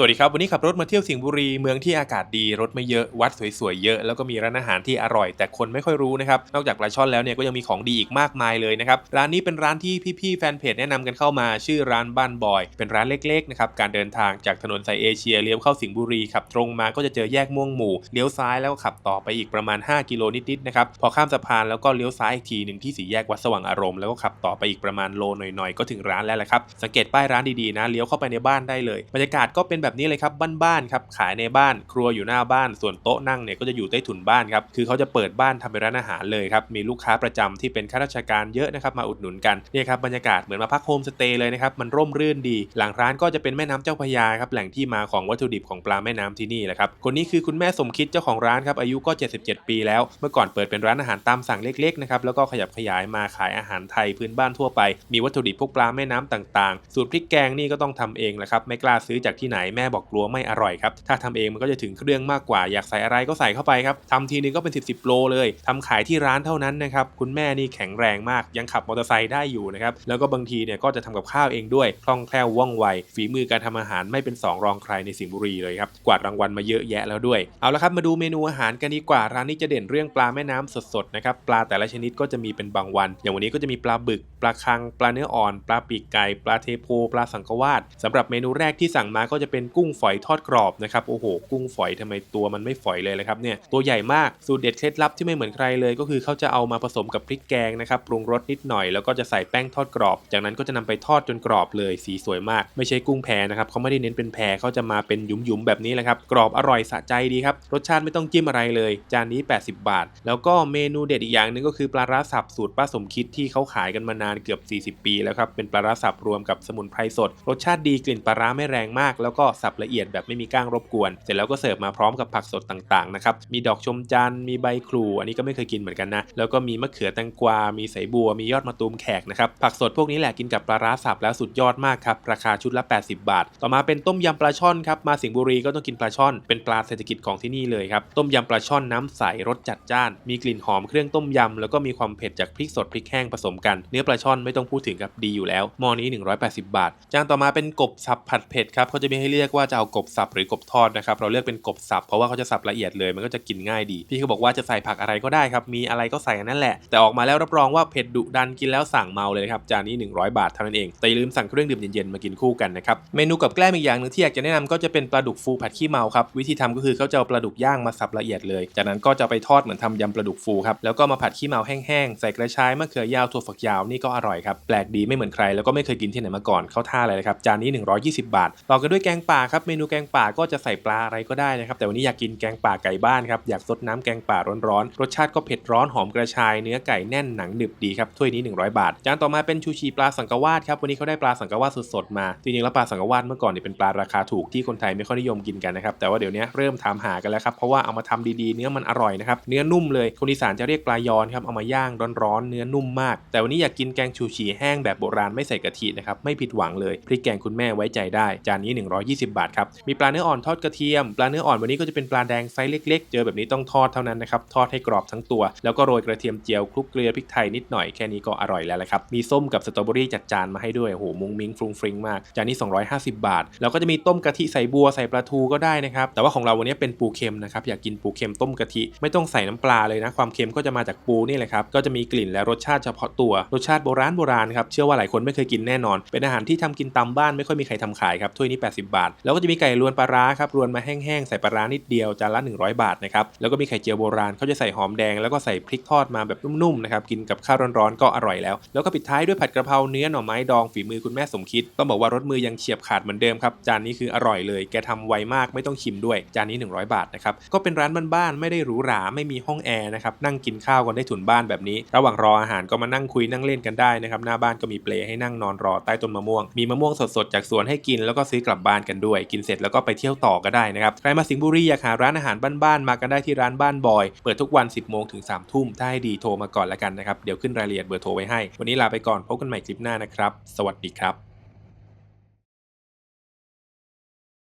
สวัสดีครับ วันนี้ขับรถมาเที่ยวสิงห์บุรีเมืองที่อากาศดีรถไม่เยอะวัดสวยๆเยอะแล้วก็มีร้านอาหารที่อร่อย แต่คนไม่ค่อยรู้นะครับนอกจากปลาช่อนแล้วเนี่ยก็ยังมีของดีอีกมากมายเลยนะครับร้านนี้เป็นร้านที่พี่ๆแฟนเพจแนะนำกันเข้ามาชื่อร้านบ้านบอย เป็นร้านเล็กๆนะครับการเดินทางจากถนนสายเอเชียเลี้ยวเข้าสิงห์บุรีขับตรงมาก็จะเจอแยกม่วงหมู่เลี้ยวซ้ายแล้วก็ขับต่อไปอีกประมาณ 5 กิโลนิดๆนะครับพอข้ามสะพานแล้วก็เลี้ยวซ้ายอีกทีหนึ่งที่สี่แยกวัดสว่างอารมณ์แล้วก็ขับต่อไปอีกประมาณโลหน่อยๆ ก็ถึงร้านแล้วแหละครับสังเกตป้ายร้านดีๆนะเลี้ยวเข้าไปในบ้านได้เลยบรรยากาศก็เป็นแบบนี้เลยครับบ้านๆครับขายในบ้านครัวอยู่หน้าบ้าน ส่วนโต๊ะนั่งเนี่ยก็จะอยู่ใต้ถุนบ้านครับคือเขาจะเปิดบ้านทำเป็นร้านอาหารเลยครับมีลูกค้าประจำที่เป็นข้าราชการเยอะนะครับมาอุดหนุนกันเนี่ยครับบรรยากาศเหมือนมาพักโฮมสเตย์เลยนะครับมันร่มรื่นดี หลังร้านก็จะเป็นแม่น้ำเจ้าพยาครับแหล่งที่มาของวัตถุดิบของปลาแม่น้ำที่นี่แหละครับคนนี้คือคุณแม่สมคิดเจ้าของร้านครับอายุก็ 77 ปีแล้ว เมื่อก่อนเปิดเป็นร้านอาหารตามสั่งเล็กๆนะครับแล้วก็ขยับขยายมาขายอาหารไทยพื้นบ้านทั่วไป มีวัตถุดิบพวกปลาแม่น้ำต่างๆ สูตรพริกแกงนี่ก็ต้องทำเองแหละครับไม่กล้าซื้อจากที่ไหนแม่บอกกลัวไม่อร่อยครับ ถ้าทำเองมันก็จะถึงเครื่องมากกว่า อยากใส่อะไรก็ใส่เข้าไปครับทำทีนึงก็เป็น 10 10โลเลยทำขายที่ร้านเท่านั้นนะครับ คุณแม่นี่แข็งแรงมาก ยังขับมอเตอร์ไซค์ได้อยู่นะครับ แล้วก็บางทีเนี่ยก็จะทำกับข้าวเองด้วย คล่องแคล่วว่องไว ฝีมือการทำอาหารไม่เป็นสองรองใครในสิงห์บุรีเลยครับ กวาดรางวัลมาเยอะแยะแล้วด้วย เอาละครับ มาดูเมนูอาหารกันดีกว่า ร้านนี้จะเด่นเรื่องปลาแม่น้ำสดๆนะครับ ปลาแต่ละชนิดก็จะมีเป็นบางวัน อย่างวันนี้ก็จะมีปลาบึก ปลาคัง ปลาเนื้ออ่อน ปลาปีกไก่ ปลาเทโพ ปลาสังกวาดสำหรับเมนูแรกที่สั่งมาก็จะเป็นกุ้งฝอยทอดกรอบนะครับโอ้โห กุ้งฝอยทำไมตัวมันไม่ฝอยเลยเลยครับเนี่ยตัวใหญ่มากสูตรเด็ดเคล็ดลับที่ไม่เหมือนใครเลยก็คือเขาจะเอามาผสมกับพริกแกงนะครับปรุงรสนิดหน่อยแล้วก็จะใส่แป้งทอดกรอบ จากนั้นก็จะนำไปทอดจนกรอบเลยสีสวยมาก ไม่ใช่กุ้งแพนะครับเขาไม่ได้เน้นเป็นแพเขาจะมาเป็นหยุมๆแบบนี้แหละครับกรอบอร่อยสะใจดีครับรสชาติไม่ต้องจิ้มอะไรเลย จานนี้ 80 บาท แล้วก็เมนูเด็ดอีกอย่างหนึ่งก็คือปลาร้าสับสูตรป้าสมคิดที่เขาขายกันมานานเกือบ 40 ปีแล้วครับเป็นปลาร้าสับรวมกับสมุนไพรสด รสชาติดีกลิ่นปลาร้าไม่แรงมาก แล้วก็สับละเอียดแบบไม่มีก้างรบกวน เสร็จแล้วก็เสิร์ฟมาพร้อมกับผักสดต่างๆนะครับ มีดอกชมจันทร์มีใบครูอันนี้ก็ไม่เคยกินเหมือนกันนะ แล้วก็มีมะเขือแตงกวา มีสายบัว มียอดมะตูมแขกนะครับ ผักสดพวกนี้แหละกินกับปลาร้าสับแล้วสุดยอดมากครับ ราคาชุดละ 80 บาท ต่อมาเป็นต้มยำปลาช่อนครับ มาสิงห์บุรีก็ต้องกินปลาช่อน เป็นปลาเศรษฐกิจของที่นี่เลยครับ ต้มยำปลาช่อนน้ำใสรสจัดจ้าน มีกลิ่นหอมเครื่องต้มยำแล้วก็มีความเผ็ดจากพริกสดพริกแห้งผสมกัน เนื้อปลาช่อนไม่ต้องพูดถึงครับดีอยู่แล้วหม้อนี้ 180 บาท จานต่อมาเป็นกบสับผัดเผ็ดครับเขาจะมีให้เรียกว่าจะเอากบสับหรือกบทอดนะครับเราเลือกเป็นกบสับเพราะว่าเขาจะสับละเอียดเลยมันก็จะกินง่ายดีพี่เขาบอกว่าจะใส่ผักอะไรก็ได้ครับมีอะไรก็ใส่นั่นแหละ แต่ออกมาแล้วรับรองว่าเผ็ดดุดันกินแล้วสั่งเมาเลยครับจานนี้ 100 บาทเท่านั้นเองแต่อย่าลืมสั่งเครื่องดื่มเย็นๆมากินคู่กันนะครับเมนูกับแกล้มอีกอย่างหนึ่งที่อยากจะแนะนำก็จะเป็นปลาดุกฟูผัดขี้เมาครับวิธีทำก็คือเขาจะเอาปลาดุกย่างมาสับละเอียดเลย จากนั้นก็จะไปทอดเหมือนทำยำปลาดุกฟูครับแล้วก็มาผัดขี้เมาแห้งๆใส่กระชายมะเขือยาวถั่วฝักยาวนี่ก็อร่อยครับแปลกดีไม่เหมือนใครแล้วก็ไม่เคยกินที่ไหนมาก่อนเข้าท่าเลยนะครับจานนี้ 120 บาทต่อกันด้วยแกงป่าครับเมนูแกงป่าก็จะใส่ปลาอะไรก็ได้นะครับ แต่วันนี้อยากกินแกงป่าไก่บ้านครับอยากซดน้ำแกงป่าร้อนๆรสชาติก็เผ็ดร้อนหอมกระชายเนื้อไก่แน่นหนังหนึบดีครับถ้วยนี้ 100 บาท จานต่อมาเป็นชูชีปลาสังกวาดครับวันนี้เขาได้ปลาสังกวาดสดๆมาจริงๆแล้วปลาสังกวาดเมื่อก่อนเนี่ยเป็นปลาราคาถูกที่คนไทยไม่ค่อยนิยมกินกันนะครับแต่ว่าเดี๋ยวนี้เริ่มถามหากันแล้วครับเพราะว่าเอามาทำดีๆเนื้อมันอร่อยนะครับเนื้อนุ่มเลยคนอีสานจะเรียกปลายอนครับเอามาย่างร้อนๆเนื้อนุ่มมาก แต่วันนี้อยากกินแกงชูชีแห้งแบบโบราณไม่ใส่กะทินะครับไม่ผิดหวังเลยพริกแกงคุณแม่ไว้ใจได้จานนี้ 120บาทครับ มีปลาเนื้ออ่อนทอดกระเทียม ปลาเนื้ออ่อนวันนี้ก็จะเป็นปลาแดงไซส์เล็ก ๆ เจอแบบนี้ต้องทอดเท่านั้นนะครับ ทอดให้กรอบทั้งตัว แล้วก็โรยกระเทียมเจียวคลุกเกลือพริกไทยนิดหน่อยแค่นี้ก็อร่อยแล้วแหละครับ มีส้มกับสตรอเบอรี่จัดจานมาให้ด้วย โอ้โห มุ้งมิ้งฟรุงฟริงมาก จานนี้ 250 บาท แล้วก็จะมีต้มกะทิใส่บัวใส่ปลาทูก็ได้นะครับ แต่ว่าของเราวันนี้เป็นปูเค็มนะครับ อยากกินปูเค็มต้มกะทิ ไม่ต้องใส่น้ำปลาเลยนะ ความเค็มก็จะมาจากปูนี่แหละครับ ก็จะมีกลิ่นและรสชาติเฉพาะตัว รสชาติโบราณโบราณครับ เชื่อว่าหลายคนไม่เคยกินแน่นอน เป็นอาหารที่ทำกินตามบ้านไม่ค่อยมีใครทำขายครับ ถ้วยนี้ 80 บาทแล้วก็จะมีไก่รวนปลาร้าครับรวนมาแห้งๆใส่ปลาร้านิดเดียวจานละ 100 บาทนะครับแล้วก็มีไข่เจียวโบราณเขาจะใส่หอมแดงแล้วก็ใส่พริกทอดมาแบบนุ่มๆนะครับกินกับข้าวร้อนๆก็อร่อยแล้ว แล้วก็ปิดท้ายด้วยผัดกระเพราเนื้อหน่อไม้ดองฝีมือคุณแม่สมคิดต้องบอกว่ารสมือยังเฉียบขาดเหมือนเดิมครับจานนี้คืออร่อยเลย แกทำไวมากไม่ต้องชิมด้วยจานนี้ 100 บาทนะครับก็เป็นร้านบ้านๆไม่ได้หรูหราไม่มีห้องแอร์นะครับนั่งกินข้าวกันได้ถุนบ้านแบบนี้ ระหว่างรออาหารก็มานั่งคุยนั่งเล่นกันได้นะครับหน้าบ้านก็มีเปลให้นั่งนอนรอใต้ต้นมะม่วงมีมะม่วงสดๆจากสวนให้กินแล้วก็ซื้อกลับบ้านกันด้วย กินเสร็จแล้วก็ไปเที่ยวต่อก็ได้นะครับ ใครมาสิงห์บุรีอยากหาร้านอาหารบ้านๆ มากันได้ที่ร้านบ้านบอย เปิดทุกวัน 10 โมงถึง 3 ทุ่มถ้าให้ดีโทรมาก่อนละกันนะครับ เดี๋ยวขึ้นรายละเอียดเบอร์โทรไว้ให้ วันนี้ลาไปก่อน พบกันใหม่คลิปหน้านะครับ สวัสดีครับ